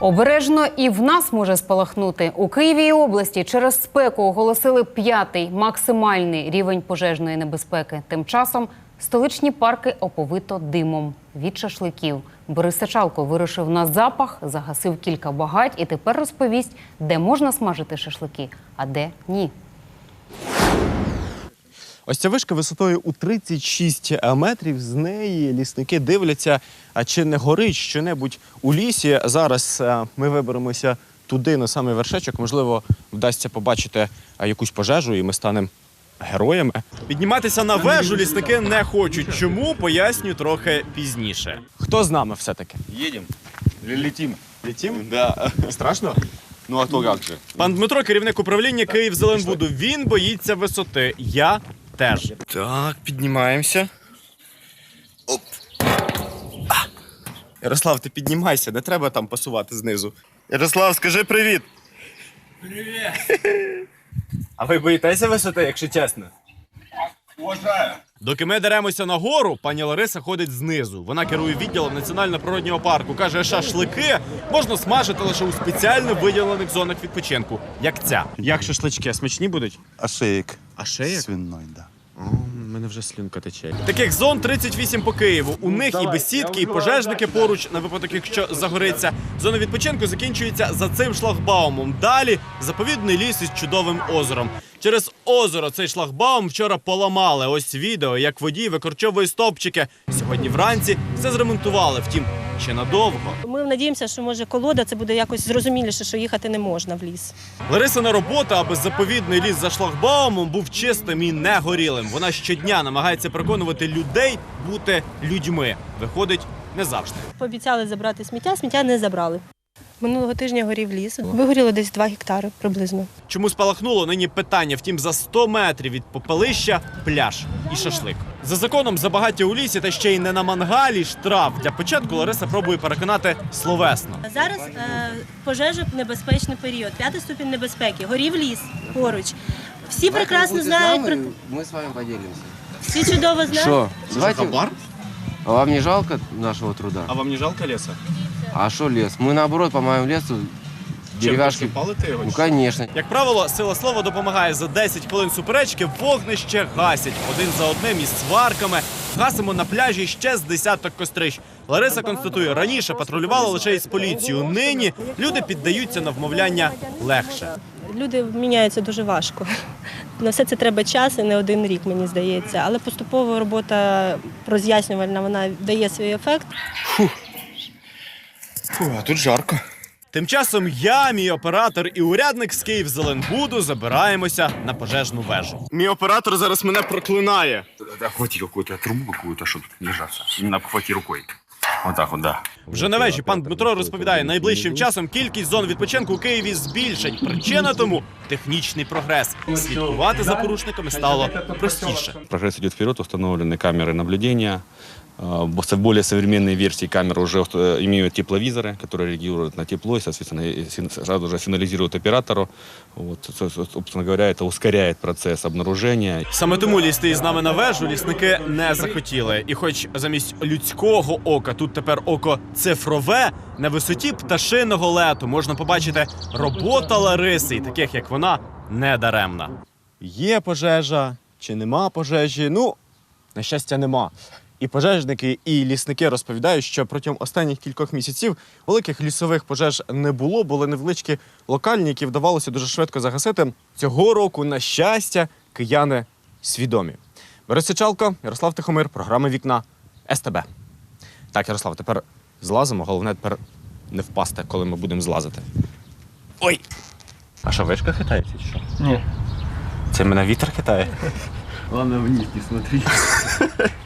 Обережно і в нас може спалахнути у Києві і області. Через спеку оголосили п'ятий максимальний рівень пожежної небезпеки. Тим часом столичні парки оповито димом від шашликів. Борис Сачалко вирушив на запах, загасив кілька багать і тепер розповість, де можна смажити шашлики, а де ні. Ось ця вишка висотою у 36 метрів. З неї лісники дивляться, а чи не горить щонебудь у лісі. Зараз е, ми виберемося туди, на самий вершечок. Можливо, вдасться побачити е, якусь пожежу, і ми станемо героями. Підніматися на вежу лісники не хочуть. Чому поясню трохи пізніше. Хто з нами все-таки? Едем. Или летим? Літім? Да. Страшно? Ну а то как же? Пан Дмитро, керівник управління Київ Зеленбуду. Він боїться висоти. Я теж. Так, піднімаємося. Оп. А. Ярослав, ти піднімайся, не треба там пасувати знизу. Ярослав, скажи привіт. Привіт. А ви боїтеся висоти, якщо чесно? Уважаю. Доки ми деремося на гору, пані Лариса ходить знизу. Вона керує відділом національного природнього парку. Каже, шашлики можна смажити лише у спеціально виділених зонах відпочинку, як ця. Як шашлички смачні будуть? Ошеек. А ще як? Свиной, да. У мене вже слюнка тече. Таких зон 38 по Києву. У них і бесідки, і пожежники поруч на випадок, якщо загориться. Зона відпочинку закінчується за цим шлагбаумом. Далі заповідний ліс із чудовим озером. Через озеро цей шлагбаум вчора поламали. Ось відео, як водій викорчовує стовпчики. Сьогодні вранці все зремонтували. Втім, ще надовго. Ми надіємося, що може колода це буде якось зрозуміліше, що їхати не можна в ліс. Ларисина робота, аби заповідний ліс за шлагбаумом був чистим і не горілим. Вона щодня намагається переконувати людей бути людьми. Виходить не завжди. Пообіцяли забрати сміття, сміття не забрали. Минулого тижня горів ліс. Вигоріло десь 2 гектари приблизно. Чому спалахнуло нині питання? Втім, за 100 метрів від попелища пляж і шашлик. За законом забагаття у лісі та ще й не на мангалі штраф. Для початку Лариса пробує переконати словесно. Зараз е, пожежа небезпечний період, п'ятий ступінь небезпеки. Горів ліс поруч. Всі прекрасно знають про Мы с вами поделимся. всі чудово знають. Что? Давайте. А вам не жалко нашего труда? А вам не жалко ліса? А что лес? Мы наоборот помогаем лесу деревяшки. палити його? Ну конечно. Як правило, сила слова допомагає за 10 хвилин суперечки, вогнище гасять один за одним із сварками. Гасимо на пляжі ще з десяток кострищ. Лариса констатує, раніше патрулювала лише із поліцією. Нині люди піддаються на вмовляння легше. Люди міняються дуже важко. На все це треба час і не один рік, мені здається. Але поступова робота роз'яснювальна вона дає свій ефект. Фу, а тут жарко. Тим часом я, мій оператор і урядник з Київ Зеленбуду забираємося на пожежну вежу. Мій оператор зараз мене проклинає. Охвати какую-то трубу какую-то, чтобы лежаться. Именно обхвати рукой. Вот так вот, да. Вже на вежі пан Дмитро розповідає, найближчим часом кількість зон відпочинку у Києві збільшать. Причина тому технічний прогрес. Слідкувати за порушниками стало простіше. Прогресс идет вперед, установлены камеры наблюдения. А, бо- Более современные версии камер уже э, имеют тепловизоры, которые реагируют на тепло и, соответственно, и син- сразу же сигнализируют оператору. Вот, со- со- собственно говоря, это ускоряет процесс обнаружения. Саме тому лізти із нами на вежу лісники не захотіли. І хоч замість людського ока тут тепер око цифрове, на висоті пташиного лету можна побачити робота Лариси, і таких як вона, не даремна. Є пожежа чи нема пожежі? Ну, на щастя, нема. І пожежники, і лісники розповідають, що протягом останніх кількох місяців великих лісових пожеж не було, були невеличкі локальні, які вдавалося дуже швидко загасити. Цього року, на щастя, кияни свідомі. Борис Сичалко, Ярослав Тихомир, програма Вікна СТБ. Так, Ярослав, тепер злазимо. Головне тепер не впасти, коли ми будемо злазити. Ой! А що, вишка хитається чи що? Ні. Це мене вітер хитає. Главное вниз не смотри.